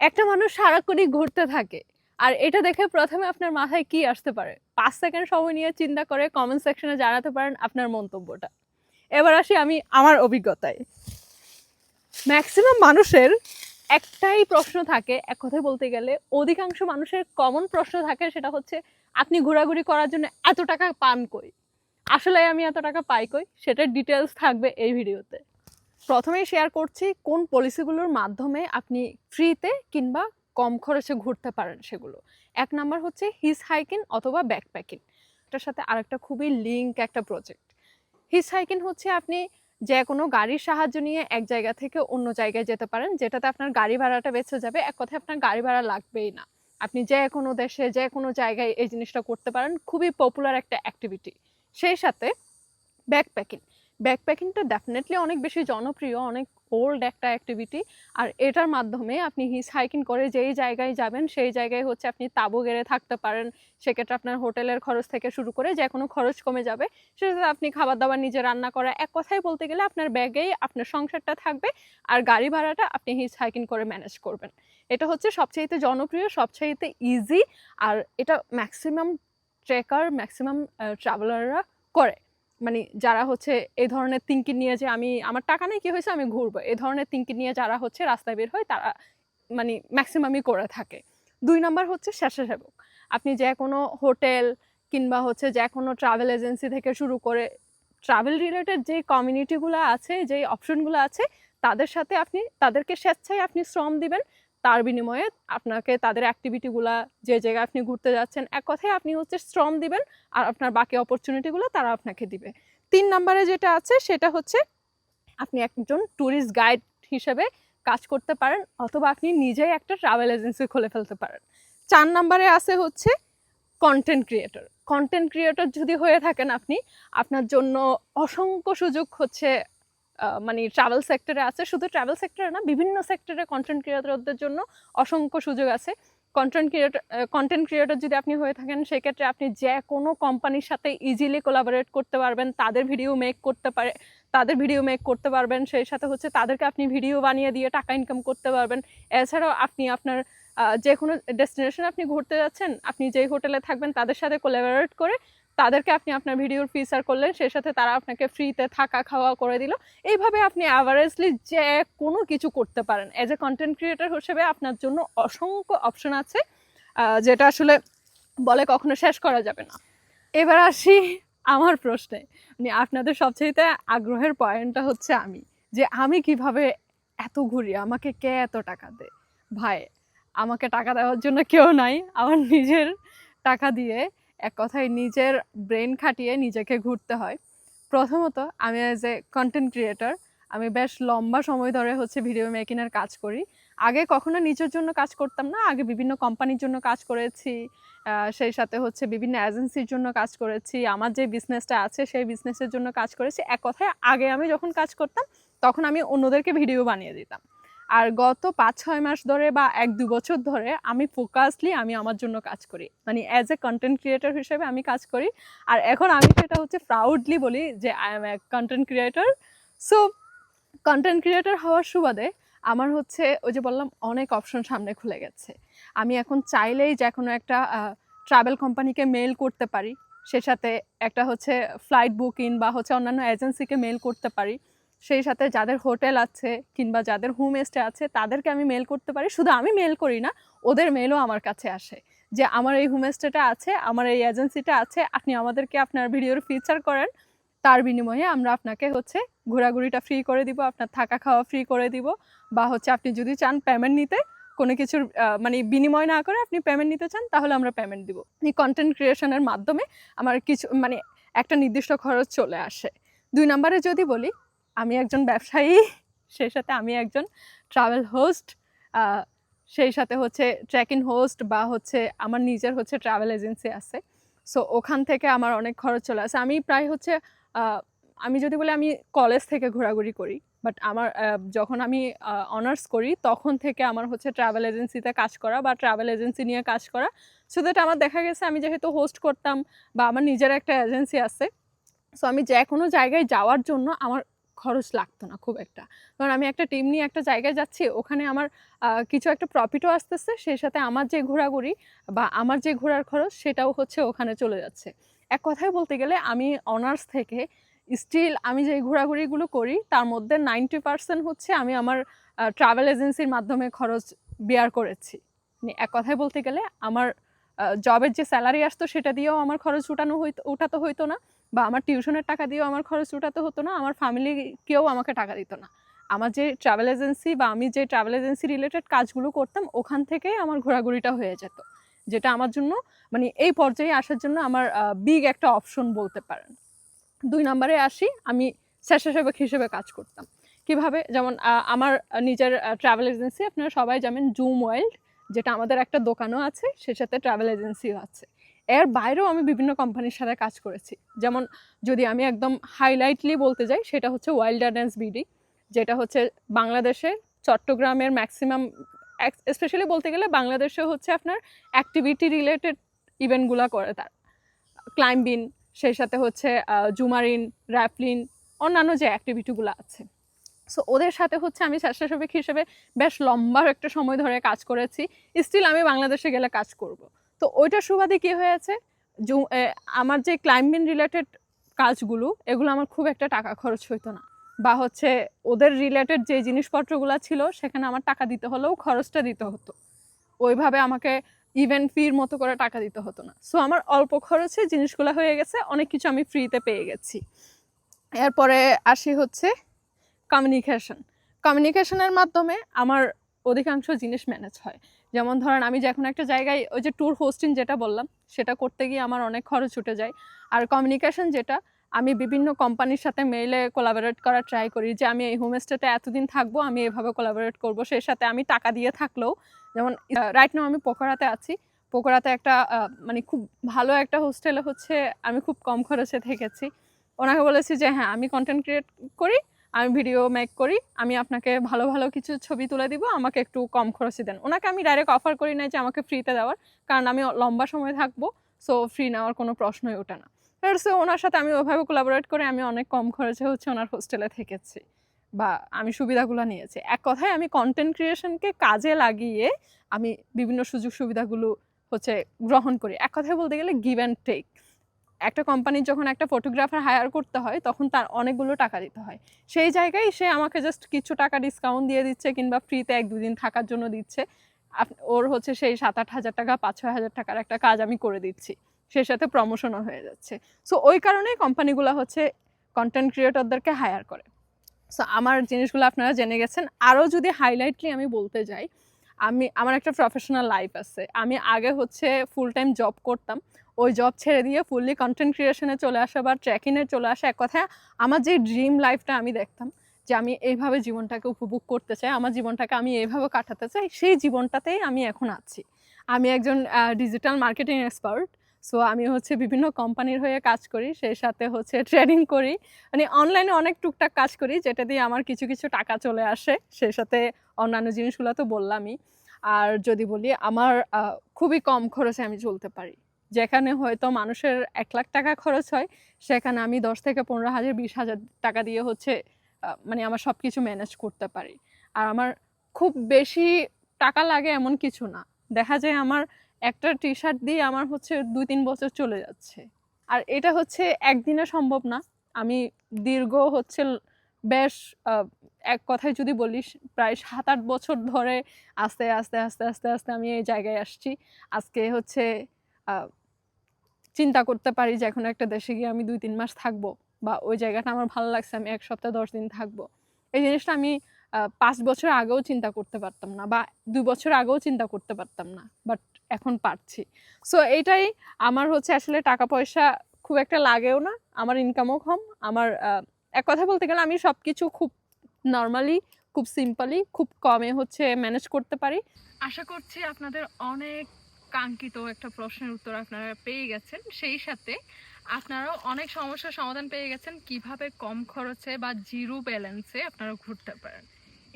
একটা মানুষ সারাক্ষণই ঘুরতে থাকে। আর এটা দেখে প্রথমে আপনার মাথায় কি আসতে পারে? পাঁচ সেকেন্ড সময় নিয়ে চিন্তা করে কমেন্ট সেকশনে জানাতে পারেন আপনার মন্তব্যটা। এবার আসি আমি আমার অভিজ্ঞতায়। ম্যাক্সিমাম মানুষের একটাই প্রশ্ন থাকে, এক কথায় বলতে গেলে। অধিকাংশ মানুষের কমন প্রশ্ন থাকে সেটা হচ্ছে, আপনি ঘোরাঘুরি করার জন্য এত টাকা পান কই? আসলে আমি এত টাকা পাই কই? সেটার ডিটেলস থাকবে এই ভিডিওতে প্রথমেই শেয়ার করছি কোন পলিসিগুলোর মাধ্যমে আপনি ফ্রিতে কিংবা কম খরচে ঘুরতে পারেন সেগুলো। এক নাম্বার হচ্ছে হিস হাইকিং অথবা ব্যাকপ্যাকিং এটার সাথে আরেকটা খুবই লিঙ্ক একটা প্রজেক্ট হিস হাইকিং হচ্ছে আপনি যে কোনো গাড়ির সাহায্য নিয়ে এক জায়গা থেকে অন্য জায়গায় যেতে পারেন, যেটাতে আপনার গাড়ি ভাড়াটা বেঁচে যাবে। এক কথায় আপনার গাড়ি ভাড়া লাগবেই না। আপনি যে কোনো দেশে যে কোনো জায়গায় এই জিনিসটা করতে পারেন। খুবই পপুলার একটা অ্যাক্টিভিটি সেই সাথে ব্যাকপ্যাকিং ব্যাকপ্যাকিংটা ডেফিনেটলি অনেক বেশি জনপ্রিয়, অনেক ওল্ড একটা অ্যাক্টিভিটি আর এটার মাধ্যমে আপনি হিস হাইকিং করে যেই জায়গায় যাবেন, সেই জায়গায় হচ্ছে আপনি তাঁবু গেড়ে থাকতে পারেন। সেক্ষেত্রে আপনার হোটেলের খরচ থেকে শুরু করে যে কোনো খরচ কমে যাবে। সেটাতে আপনি খাবার দাবার নিজে রান্না করা, এক কথায় বলতে গেলে আপনার ব্যাগেই আপনার সংসারটা থাকবে আর গাড়ি ভাড়াটা আপনি হিস হাইকিং করে ম্যানেজ করবেন। এটা হচ্ছে সবচাইতে জনপ্রিয়, সবচাইতে ইজি আর এটা ম্যাক্সিমাম ট্রেকার ম্যাক্সিমাম ট্রাভেলাররা করে। মানে যারা হচ্ছে এই ধরনের থিঙ্কিং নিয়ে যে আমি, আমার টাকা নেই, কি হয়েছে? আমি ঘুরবো। এই ধরনের থিঙ্কিং নিয়ে যারা হচ্ছে রাস্তায় বের হয়, তারা মানে ম্যাক্সিমামই করে থাকে। দুই নাম্বার হচ্ছে স্বেচ্ছাসেবক। আপনি যে কোনো হোটেল কিংবা হচ্ছে যে কোনো ট্রাভেল এজেন্সি থেকে শুরু করে ট্রাভেল রিলেটেড যে কমিউনিটিগুলো আছে, যে অপশনগুলো আছে, তাদের সাথে আপনি, তাদেরকে স্বেচ্ছায় আপনি শ্রম দিবেন। তার বিনিময়ে আপনাকে তাদের অ্যাক্টিভিটিগুলো যে জায়গায় আপনি ঘুরতে যাচ্ছেন, এক কথায় আপনি হচ্ছে শ্রম দিবেন আর আপনার বাকি অপরচুনিটিগুলো তারা আপনাকে দিবে। তিন নম্বরে যেটা আছে সেটা হচ্ছে আপনি একজন ট্যুরিস্ট গাইড হিসেবে কাজ করতে পারেন অথবা আপনি নিজেই একটা ট্রাভেল এজেন্সি খুলে ফেলতে পারেন। চার নম্বরে আছে হচ্ছে কন্টেন্ট ক্রিয়েটর কন্টেন্ট ক্রিয়েটর যদি হয়ে থাকেন আপনি, আপনার জন্য অসংখ্য সুযোগ হচ্ছে মানে ট্রাভেল সেক্টরে আছে। শুধু ট্রাভেল সেক্টরে না, বিভিন্ন সেক্টরে কন্টেন্ট ক্রিয়েটরদের জন্য অসংখ্য সুযোগ আছে। কন্টেন্ট ক্রিয়েটর কন্টেন্ট ক্রিয়েটর যদি আপনি হয়ে থাকেন, সেক্ষেত্রে আপনি যে কোনো কোম্পানির সাথে ইজিলি কোলাবোরেট করতে পারবেন, তাদের ভিডিও মেক করতে পারে, তাদের ভিডিও মেক করতে পারবেন, সেই সাথে হচ্ছে তাদেরকে আপনি ভিডিও বানিয়ে দিয়ে টাকা ইনকাম করতে পারবেন। এছাড়াও আপনি আপনার যে কোনো ডেস্টিনেশন আপনি ঘুরতে যাচ্ছেন, আপনি যেই হোটেলে থাকবেন, তাদের সাথে কোলাবোরেট করে তাদেরকে আপনি আপনার ভিডিওর ফিচার করলেন, সেই সাথে তারা আপনাকে ফ্রিতে থাকা খাওয়া করে দিল। এইভাবে আপনি অ্যাভারেজলি যে কোনো কিছু করতে পারেন। এজ এ কন্টেন্ট ক্রিয়েটর হিসেবে আপনার জন্য অসংখ্য অপশন আছে যেটা আসলে বলে কখনো শেষ করা যাবে না। এবার আসি আমার প্রশ্নে। মানে আপনাদের সবচেয়ে আগ্রহের পয়েন্টটা হচ্ছে আমি। যে আমি কীভাবে এত ঘুরি, আমাকে কে এত টাকা দেয়? ভাই, আমাকে টাকা দেওয়ার জন্য কেউ নাই। আমার নিজের টাকা দিয়ে এক কথায় নিজের ব্রেন খাটিয়ে নিজেকে ঘুরতে হয়। প্রথমত আমি অ্যাজ এ কন্টেন্ট ক্রিয়েটর আমি বেশ লম্বা সময় ধরে হচ্ছে ভিডিও মেকিংয়ের কাজ করি। আগে কখনো নিজের জন্য কাজ করতাম না, আগে বিভিন্ন কোম্পানির জন্য কাজ করেছি সেই সাথে হচ্ছে বিভিন্ন এজেন্সির জন্য কাজ করেছি, আমার যে বিজনেসটা আছে সেই বিজনেসের জন্য কাজ করেছি। এক কথায় আগে আমি যখন কাজ করতাম, তখন আমি অন্যদেরকে ভিডিও বানিয়ে দিতাম। আর গত পাঁচ ছয় মাস ধরে বা এক দু বছর ধরে আমি ফোকাসলি আমি আমার জন্য কাজ করি। মানে অ্যাজ এ কন্টেন্ট ক্রিয়েটর হিসেবে আমি কাজ করি। আর এখন আমি সেটা হচ্ছে প্রাউডলি বলি যে I am a content creator so content creator হওয়ার সুবাদে আমার হচ্ছে ওই যে বললাম অনেক অপশন সামনে খুলে গেছে। আমি এখন চাইলেই যে কোনো একটা ট্রাভেল কোম্পানিকে মেল করতে পারি। সে সাথে একটা হচ্ছে ফ্লাইট বুকিং বা হচ্ছে অন্যান্য এজেন্সিকে মেল করতে পারি। সেই সাথে যাদের হোটেল আছে কিংবা যাদের হোম স্টে আছে, তাদেরকে আমি মেল করতে পারি। শুধু আমি মেল করি না, ওদের মেলও আমার কাছে আসে যে, আমার এই হোম স্টেটা আছে, আমার এই এজেন্সিটা আছে, আপনি আমাদেরকে আপনার ভিডিওর ফিচার করেন। তার বিনিময়ে আমরা আপনাকে হচ্ছে ঘোরাঘুরিটা ফ্রি করে দিব, আপনার থাকা খাওয়া ফ্রি করে দিব। বা হচ্ছে আপনি যদি চান পেমেন্ট নিতে, কোনো কিছুর মানে বিনিময় না করে আপনি পেমেন্ট নিতে চান, তাহলে আমরা পেমেন্ট দিব। এই কন্টেন্ট ক্রিয়েশনের মাধ্যমে আমার কিছু মানে একটা নির্দিষ্ট খরচ চলে আসে। দুই নম্বরে যদি বলি আমি একজন ব্যবসায়ী, সেই সাথে আমি একজন ট্রাভেল হোস্ট সেই সাথে হচ্ছে ট্রেকিং হোস্ট বা হচ্ছে আমার নিজের হচ্ছে ট্রাভেল এজেন্সি আছে। সো ওখান থেকে আমার অনেক খরচ চলে আসে। আমি প্রায় হচ্ছে আমি যদি বলি আমি কলেজ থেকে ঘোরাঘুরি করি বাট আমার যখন আমি অনার্স করি, তখন থেকে আমার হচ্ছে ট্রাভেল এজেন্সিতে কাজ করা বা ট্রাভেল এজেন্সি নিয়ে কাজ করা। সো দ্যাট আমার দেখা গেছে আমি যেহেতু হোস্ট করতাম বা আমার নিজের একটা এজেন্সি আছে সো আমি যে কোনো জায়গায় যাওয়ার জন্য আমার খরচ লাগতো না খুব একটা। কারণ আমি একটা টিম নিয়ে একটা জায়গায় যাচ্ছি, ওখানে আমার কিছু একটা প্রফিটও আসতেছে, সেই সাথে আমার যে ঘোরাঘুরি বা আমার যে ঘোরার খরচ, সেটাও হচ্ছে ওখানে চলে যাচ্ছে। এক কথায় বলতে গেলে আমি অনার্স থেকে স্টিল আমি যে ঘোরাঘুরিগুলো করি, তার মধ্যে নাইনটি পার্সেন্ট হচ্ছে আমি আমার ট্রাভেল এজেন্সির মাধ্যমে খরচ বেয়ার করেছি। এক কথায় বলতে গেলে আমার জবের যে স্যালারি আসতো সেটা দিয়েও আমার খরচ উঠানো হইতো উঠাতে হইতো না বা আমার টিউশনের টাকা দিয়েও আমার খরচ উঠাতে হতো না, আমার ফ্যামিলি কেউ আমাকে টাকা দিত না। আমার যে ট্রাভেল এজেন্সি বা আমি যে ট্রাভেল এজেন্সি রিলেটেড কাজগুলো করতাম, ওখান থেকেই আমার ঘোরাঘুরিটা হয়ে যেত। যেটা আমার জন্য মানে এই পর্যায়ে আসার জন্য আমার বিগ একটা অপশন বলতে পারেন। দুই নম্বরে আসি, আমি স্বেচ্ছাসেবক হিসেবে কাজ করতাম। কীভাবে? যেমন আমার নিজের ট্রাভেল এজেন্সি আপনারা সবাই জানেন জুম ওয়াইল্ড যেটা আমাদের একটা দোকানও আছে, সে সাথে ট্রাভেল এজেন্সিও আছে। এর বাইরেও আমি বিভিন্ন কোম্পানির সাথে কাজ করেছি। যেমন যদি আমি একদম হাইলাইটলি বলতে যাই, সেটা হচ্ছে ওয়াইল্ড ড্যান্স বিডি যেটা হচ্ছে বাংলাদেশে চট্টগ্রামের ম্যাক্সিমাম স্পেশালি বলতে গেলে বাংলাদেশে হচ্ছে আপনার অ্যাক্টিভিটি রিলেটেড ইভেন্টগুলো করে তার। ক্লাইম্বিং সেই সাথে হচ্ছে জুমারিন র্যাপলিন অন্যান্য যে অ্যাক্টিভিটিগুলো আছে। সো ওদের সাথে হচ্ছে আমি স্বেচ্ছাসেবক হিসেবে বেশ লম্বা একটা সময় ধরে কাজ করেছি। স্টিল আমি বাংলাদেশে গেলে কাজ করব। তো ওইটার সুবাদে কী হয়েছে? আমার যে ক্লাইম্বিং রিলেটেড কাজগুলো, এগুলো আমার খুব একটা টাকা খরচ হইতো না। বা হচ্ছে ওদের রিলেটেড যে জিনিসপত্রগুলো ছিল, সেখানে আমার টাকা দিতে হলেও খরচটা দিতে হতো। ওইভাবে আমাকে ইভেন্ট ফির মতো করে টাকা দিতে হতো না। সো আমার অল্প খরচে জিনিসগুলো হয়ে গেছে, অনেক কিছু আমি ফ্রিতে পেয়ে গেছি। এরপরে আসি হচ্ছে কমিউনিকেশন কমিউনিকেশনের মাধ্যমে আমার অধিকাংশ জিনিস ম্যানেজ হয়। যেমন ধরেন, আমি যখন একটা জায়গায় ওই যে ট্যুর হোস্টিং যেটা বললাম, সেটা করতে গিয়ে আমার অনেক খরচ উঠে যায়। আর কমিউনিকেশন যেটা, আমি বিভিন্ন কোম্পানির সাথে মেইলে কোলাবোরেট করার ট্রাই করি যে, আমি এই হোমস্টেতে এতদিন থাকব, আমি এভাবে কোলাবোরেট করব, সেই সাথে আমি টাকা দিয়ে থাকলেও, যেমন রাইট নাও আমি পোকরাতে আছি। পোকরাতে একটা মানে খুব ভালো একটা হোস্টেলে হচ্ছে, আমি খুব কম খরচে থেকেছি। ওনাকে বলেছি যে হ্যাঁ আমি কন্টেন্ট ক্রিয়েট করি আমি ভিডিও মেক করি, আমি আপনাকে ভালো ভালো কিছু ছবি তুলে দিব, আমাকে একটু কম খরচে দেন। ওনাকে আমি ডাইরেক্ট অফার করি নাই যে আমাকে ফ্রিতে দেওয়ার, কারণ আমি লম্বা সময় থাকব সো ফ্রি নেওয়ার কোনো প্রশ্নই ওঠে না। সো ওনার সাথে আমি ওভাবে কোলাবোরেট করে আমি অনেক কম খরচে হচ্ছে ওনার হোস্টেলে থেকেছি, বা আমি সুবিধাগুলো নিয়েছি। এক কথায় আমি কন্টেন্ট ক্রিয়েশনকে কাজে লাগিয়ে আমি বিভিন্ন সুযোগ সুবিধাগুলো হচ্ছে গ্রহণ করি। এক কথায় বলতে গেলে গিভ অ্যান্ড টেক একটা কোম্পানির যখন একটা ফটোগ্রাফার হায়ার করতে হয়, তখন তার অনেকগুলো টাকা দিতে হয়। সেই জায়গায় সে আমাকে জাস্ট কিছু টাকা ডিসকাউন্ট দিয়ে দিচ্ছে কিংবা ফ্রিতে এক দুদিন থাকার জন্য দিচ্ছে। ওর হচ্ছে সেই সাত আট হাজার টাকা পাঁচ ছয় হাজার টাকার একটা কাজ আমি করে দিচ্ছি। সেই সাথে প্রমোশনও হয়ে যাচ্ছে। সো ওই কারণেই কোম্পানিগুলো হচ্ছে কন্টেন্ট ক্রিয়েটরদেরকে হায়ার করে। সো আমার জিনিসগুলো আপনারা জেনে গেছেন। আরও যদি হাইলাইটলি আমি বলতে যাই, আমি আমার একটা প্রফেশনাল লাইফ আছে। আমি আগে হচ্ছে ফুল টাইম জব করতাম। ওই জব ছেড়ে দিয়ে ফুললি কন্টেন্ট ক্রিয়েশনে চলে আসা বা ট্র্যাকিংয়ে চলে আসা এক কথায় আমার যে ড্রিম লাইফটা আমি দেখতাম যে আমি এইভাবে জীবনটাকে উপভোগ করতে চাই, আমার জীবনটাকে আমি এইভাবে কাটাতে চাই, সেই জীবনটাতেই আমি এখন আছি। আমি একজন ডিজিটাল মার্কেটিং এক্সপার্ট সো আমি হচ্ছে বিভিন্ন কোম্পানির হয়ে কাজ করি, সেই সাথে হচ্ছে ট্রেনিং করি মানে অনলাইনে অনেক টুকটাক কাজ করি, যেটা দিয়ে আমার কিছু কিছু টাকা চলে আসে, সেই সাথে অন্যান্য জিনিসগুলো তো বললামই। আর যদি বলি, আমার খুবই কম খরচে আমি চলতে পারি। যেখানে হয়তো মানুষের এক লাখ টাকা খরচ হয়, সেখানে আমি দশ থেকে পনেরো হাজার, বিশ হাজার টাকা দিয়ে হচ্ছে মানে আমার সব কিছু ম্যানেজ করতে পারি। আর আমার খুব বেশি টাকা লাগে এমন কিছু না। দেখা যায় আমার একটা টি শার্ট দিয়ে আমার হচ্ছে দুই তিন বছর চলে যাচ্ছে। আর এটা হচ্ছে একদিনে সম্ভব না। আমি দীর্ঘ হচ্ছে বেশ এক কথায় যদি বলিস, প্রায় সাত আট বছর ধরে আস্তে আস্তে আস্তে আস্তে আস্তে আমি এই জায়গায় আসছি। আজকে হচ্ছে চিন্তা করতে পারি যে এখন একটা দেশে গিয়ে আমি দুই তিন মাস থাকব বা ওই জায়গাটা আমার ভালো লাগছে, আমি এক সপ্তাহ দশ দিন থাকব। এই জিনিসটা আমি পাঁচ বছর আগেও চিন্তা করতে পারতাম না বা দুই বছর আগেও চিন্তা করতে পারতাম না বাট এখন পারছি। সো এইটাই আমার হচ্ছে আসলে টাকা পয়সা খুব একটা লাগেও না, আমার ইনকামও কম, আমার এক কথা বলতে গেলে আমি সব কিছু খুব নর্মালি খুব সিম্পলি খুব কমে হচ্ছে ম্যানেজ করতে পারি। আশা করছি আপনাদের অনেক কাঙ্ক্ষিত একটা প্রশ্নের উত্তর আপনারা পেয়ে গেছেন। সেই সাথে আপনারাও অনেক সমস্যার সমাধান পেয়ে গেছেন, কীভাবে কম খরচে বা জিরো ব্যালেন্সে আপনারা ঘুরতে পারেন।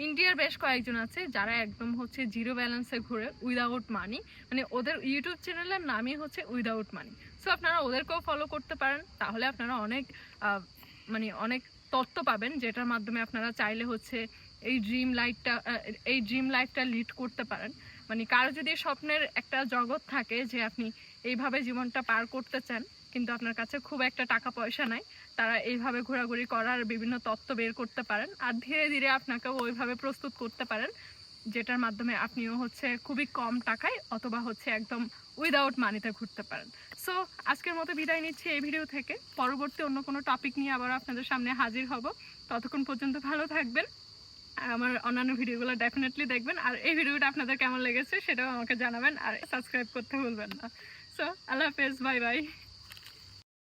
ইন্ডিয়ার বেশ কয়েকজন আছে যারা একদম হচ্ছে জিরো ব্যালেন্সে ঘুরে উইদাউট মানি। মানে ওদের ইউটিউব চ্যানেলের নামই হচ্ছে উইদাউট মানি। সো আপনারা ওদেরকেও ফলো করতে পারেন, তাহলে আপনারা অনেক মানে অনেক তথ্য পাবেন, যেটার মাধ্যমে আপনারা চাইলে হচ্ছে এই ড্রিম লাইফটা এই ড্রিম লাইফটা লিড করতে পারেন। মানে কারও যদি স্বপ্নের একটা জগৎ থাকে যে আপনি এইভাবে জীবনটা পার করতে চান, কিন্তু আপনার কাছে খুব একটা টাকা পয়সা নাই, তারা এইভাবে ঘোরাঘুরি করার বিভিন্ন তত্ত্ব বের করতে পারেন আর ধীরে ধীরে আপনাকে ওইভাবে প্রস্তুত করতে পারেন, যেটার মাধ্যমে আপনিও হচ্ছে খুবই কম টাকায় অথবা হচ্ছে একদম উইদাউট মানিতে ঘুরতে পারেন। সো আজকের মতো বিদায় নিচ্ছি এই ভিডিও থেকে। পরবর্তী অন্য কোনো টপিক নিয়ে আবার আপনাদের সামনে হাজির হব। ততক্ষণ পর্যন্ত ভালো থাকবেন। আমার অন্যান্য ভিডিওগুলো ডেফিনেটলি দেখবেন। আর এই ভিডিওটা আপনাদের কেমন লেগেছে সেটাও আমাকে জানাবেন। আর সাবস্ক্রাইব করতে ভুলবেন না। সো আল্লাহ হাফেজ বাই বাই